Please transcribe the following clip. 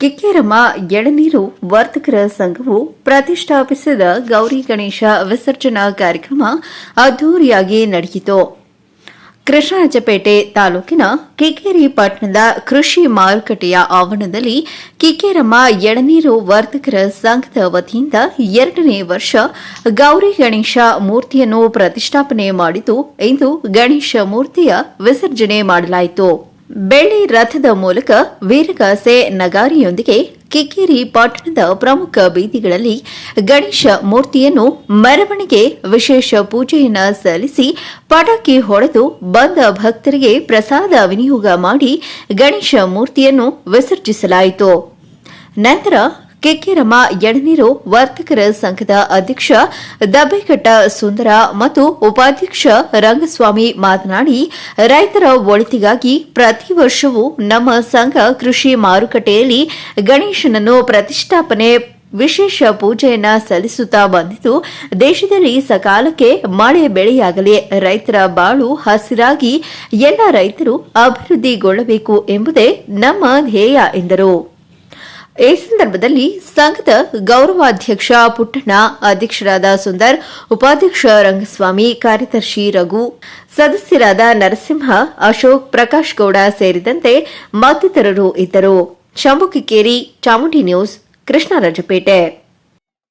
ಕಿಕ್ಕೇರಮ್ಮ ಎಳನೀರು ವರ್ತಕರ ಸಂಘವು ಪ್ರತಿಷ್ಠಾಪಿಸಿದ ಗೌರಿ ಗಣೇಶ ವಿಸರ್ಜನಾ ಕಾರ್ಯಕ್ರಮ ಅದ್ದೂರಿಯಾಗಿ ನಡೆಯಿತು. ಕೃಷ್ಣರಾಜಪೇಟೆ ತಾಲೂಕಿನ ಕಿಕ್ಕೇರಿ ಪಟ್ಟಣದ ಕೃಷಿ ಮಾರುಕಟ್ಟೆಯ ಆವರಣದಲ್ಲಿ ಕಿಕ್ಕೇರಮ್ಮ ಎಳನೀರು ವರ್ತಕರ ಸಂಘದ ವತಿಯಿಂದ ಎರಡನೇ ವರ್ಷ ಗೌರಿ ಗಣೇಶ ಮೂರ್ತಿಯನ್ನು ಪ್ರತಿಷ್ಠಾಪನೆ ಮಾಡಿದ್ದು ಇಂದು ಗಣೇಶ ಮೂರ್ತಿಯ ವಿಸರ್ಜನೆ ಮಾಡಲಾಯಿತು. ಬೆಳ್ಳಿ ರಥದ ಮೂಲಕ ವೀರಗಾಸೆ ನಗಾರಿಯೊಂದಿಗೆ ಕಿಕ್ಕೇರಿ ಪಟ್ಟಣದ ಪ್ರಮುಖ ಬೀದಿಗಳಲ್ಲಿ ಗಣೇಶ ಮೂರ್ತಿಯನ್ನು ಮೆರವಣಿಗೆ ವಿಶೇಷ ಪೂಜೆಯನ್ನು ಸಲ್ಲಿಸಿ ಪಟಾಕಿ ಹೊಡೆದು ಬಂದ ಭಕ್ತರಿಗೆ ಪ್ರಸಾದ ವಿನಿಯೋಗ ಮಾಡಿ ಗಣೇಶ ಮೂರ್ತಿಯನ್ನು ವಿಸರ್ಜಿಸಲಾಯಿತು. ನಂತರ ಕೆಕ್ಕೆರಮ್ಮ ಎಡನೀರು ವರ್ತಕರ ಸಂಘದ ಅಧ್ಯಕ್ಷ ದಬ್ಬೆಘಟ್ಟ ಸುಂದರ ಮತ್ತು ಉಪಾಧ್ಯಕ್ಷ ರಂಗಸ್ವಾಮಿ ಮಾತನಾಡಿ, ರೈತರ ಒಳಿತಿಗಾಗಿ ಪ್ರತಿ ವರ್ಷವೂ ನಮ್ಮ ಸಂಘ ಕೃಷಿ ಮಾರುಕಟ್ಟೆಯಲ್ಲಿ ಗಣೇಶನನ್ನು ಪ್ರತಿಷ್ಠಾಪನೆ ವಿಶೇಷ ಪೂಜೆಯನ್ನ ಸಲ್ಲಿಸುತ್ತಾ ಬಂದಿದ್ದು, ದೇಶದಲ್ಲಿ ಸಕಾಲಕ್ಕೆ ಮಳೆ ಬೆಳೆಯಾಗಲಿ ರೈತರ ಬಾಳು ಹಸಿರಾಗಿ ಎಲ್ಲ ರೈತರು ಅಭಿವೃದ್ಧಿಗೊಳ್ಳಬೇಕು ಎಂಬುದೇ ನಮ್ಮ ಧ್ಯೇಯ ಎಂದರು. ಈ ಸಂದರ್ಭದಲ್ಲಿ ಸಂಘದ ಗೌರವಾಧ್ಯಕ್ಷ ಪುಟ್ಟಣ್ಣ, ಅಧ್ಯಕ್ಷರಾದ ಸುಂದರ್, ಉಪಾಧ್ಯಕ್ಷ ರಂಗಸ್ವಾಮಿ, ಕಾರ್ಯದರ್ಶಿ ರಘು, ಸದಸ್ಯರಾದ ನರಸಿಂಹ, ಅಶೋಕ್, ಪ್ರಕಾಶ್ ಗೌಡ ಸೇರಿದಂತೆ ಮತ್ತಿತರರು ಇದ್ದರು. ಶಂಭು ಚಾಮುಂಡಿ ನ್ಯೂಸ್, ಕೃಷ್ಣರಾಜಪೇಟೆ.